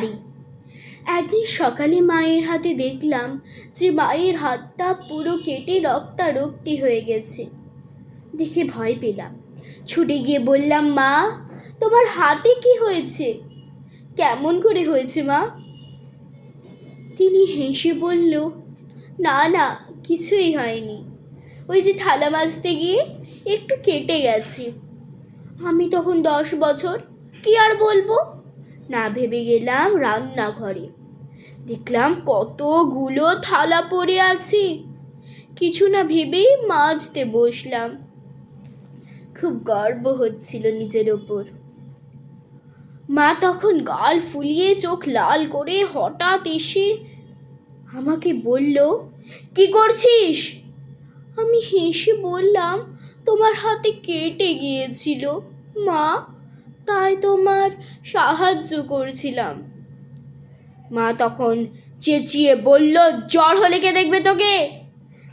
পারি একদিন সকালে মায়ের হাতে দেখলাম যে মায়ের হাতটা পুরো কেটে রক্তারক্তি হয়ে গেছে। দেখে ভয় পেলাম। ছুটে গিয়ে বললাম, মা, তোমার হাতে কি হয়েছে? কেমন করে হয়েছে, মা? তিনি হেসে বলল, না না, কিছুই হয়নি। ওই যে থালা মাজতে গিয়ে একটু কেটে গেছে। আমি তখন দশ বছর, কি আর বলব? না ভেবে গেলাম রান্নাঘরে। দেখলাম কতগুলো থালা পড়ে আছে। কিছু না ভেবেই মাজতে বসলাম। খুব গর্ব হচ্ছিল নিজের ওপর। মা তখন গাল ফুলিয়ে চোখ লাল করে হঠাৎ এসে আমাকে বলল, কি করছিস? আমি হেসে বললাম, তোমার হাতে কেটে গিয়েছিল। মা তাই তোমার সাহায্য করছিলাম। মা তখন চেঁচিয়ে বলল, জ্বর হলে কে দেখবে তোকে?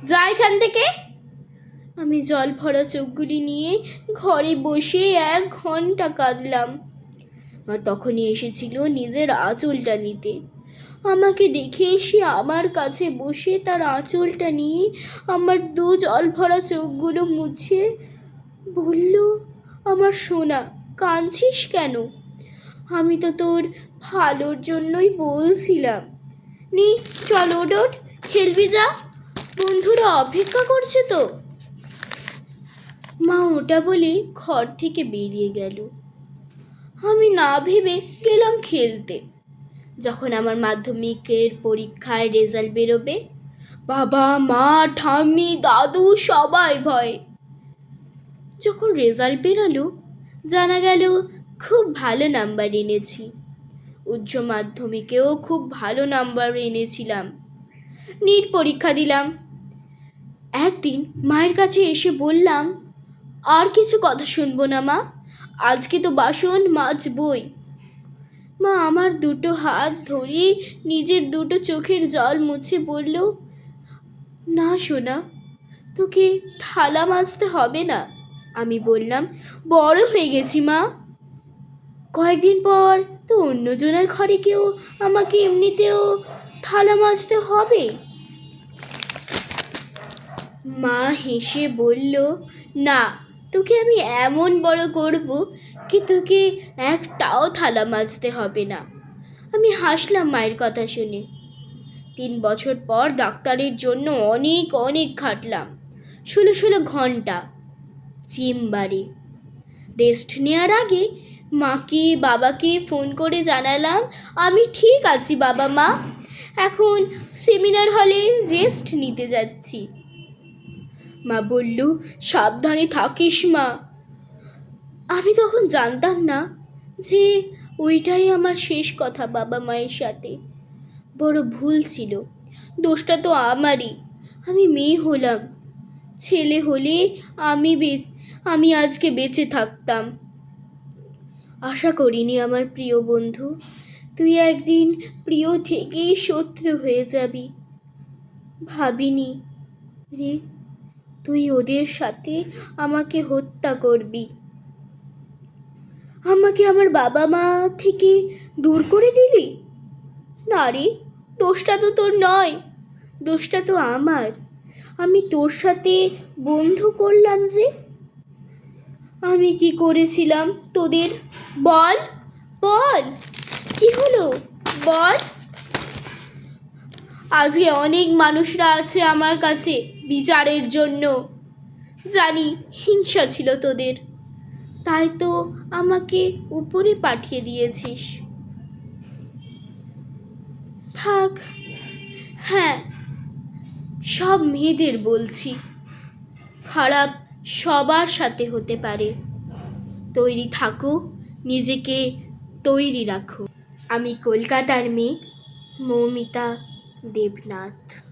যা এখান থেকে। আমি জল ভরা চোখগুলি নিয়ে ঘরে বসে এক ঘণ্টা কাঁদলাম। মা তখনই এসেছিল নিজের আঁচলটা নিতে। আমাকে দেখে এসে আমার কাছে বসে তার আঁচলটা নিয়ে আমার দু জল ভরা চোখগুলো মুছে বলল, আমার সোনা কাঁদছিস কেন? আমি তো তোর ভালোর জন্যই বলছিলাম। নি চল ওঠ, খেলবি যা। বন্ধুরা অপেক্ষা করছে তো। মা ওটা বলে ঘর থেকে বেরিয়ে গেল। আমি না ভেবে গেলাম খেলতে। যখন আমার মাধ্যমিকের পরীক্ষায় রেজাল্ট বেরোবে বাবা মা ঠাম্মি দাদু সবাই ভয়। যখন রেজাল্ট বেরোলো জানা গেল, খুব ভালো নাম্বার এনেছি। উচ্চ মাধ্যমিকেও খুব ভালো নাম্বার এনেছিলাম। নিট পরীক্ষা দিলাম। একদিন মায়ের কাছে এসে বললাম, আর কিছু কথা শুনব না মা, আজকে তো বাসন মাছ বই মা আমার দুটো হাত ধরে নিজের দুটো চোখের জল মুছে বলল, না সোনা, তোকে থালা মাজতে হবে না। আমি বললাম, বড় হয়ে গেছি মা। কয়েকদিন পর তো অন্যজনের ঘরে কেউ আমাকে এমনিতেও থালা মাজতে হবে। মা হেসে বলল, না, তোকে আমি এমন বড় করব কি তোকে একটাও থালা মাজতে হবে না। আমি হাসলাম মায়ের কথা শুনে। তিন বছর পর ডাক্তারের জন্য অনেক অনেক খাটলাম ষোলো ষোলো ঘণ্টা চেম্বারে। রেস্ট নেওয়ার আগে মাকে, বাবাকে ফোন করে জানালাম, আমি ঠিক আছি বাবা মা। এখন সেমিনার হলে রেস্ট নিতে যাচ্ছি। মা বলল, সাবধানে থাকিস মা। আমি তখন জানতাম না যে ওইটাই আমার শেষ কথা বাবা মায়ের সাথে। বড় ভুল ছিল। দোষটা তো আমারই। আমি মেয়ে হলাম। ছেলে হলে আমি আমি আজকে বেঁচে থাকতাম। আশা করিনি আমার প্রিয় বন্ধু, তুই একদিন প্রিয় থেকেই শত্রু হয়ে যাবি। ভাবিনি, রে, তুই ওদের সাথে আমাকে হত্যা করবি। আমাকে আমার বাবা মা থেকে দূর করে দিলি? না রে, দোষটা তো তোর নয়, দোষটা তো আমার। আমি তোর সাথে বন্ধু করলাম যে আমি কি করেছিলাম তোদের? বল বল। কি হলো? বল। আজকে অনেক মানুষরা আছে আমার কাছে বিচারের জন্য। জানি হিংসা ছিল তোদের। তাই তো আমাকে উপরে পাঠিয়ে দিয়েছিস। থাক। হ্যাঁ সব মেয়েদের বলছি। খারাপ সবার সাথে হতে পারে। তৈরি থাকো নিজেকে তৈরি রাখো। আমি কলকাতার মেয়ে মৌমিতা দেবনাথ।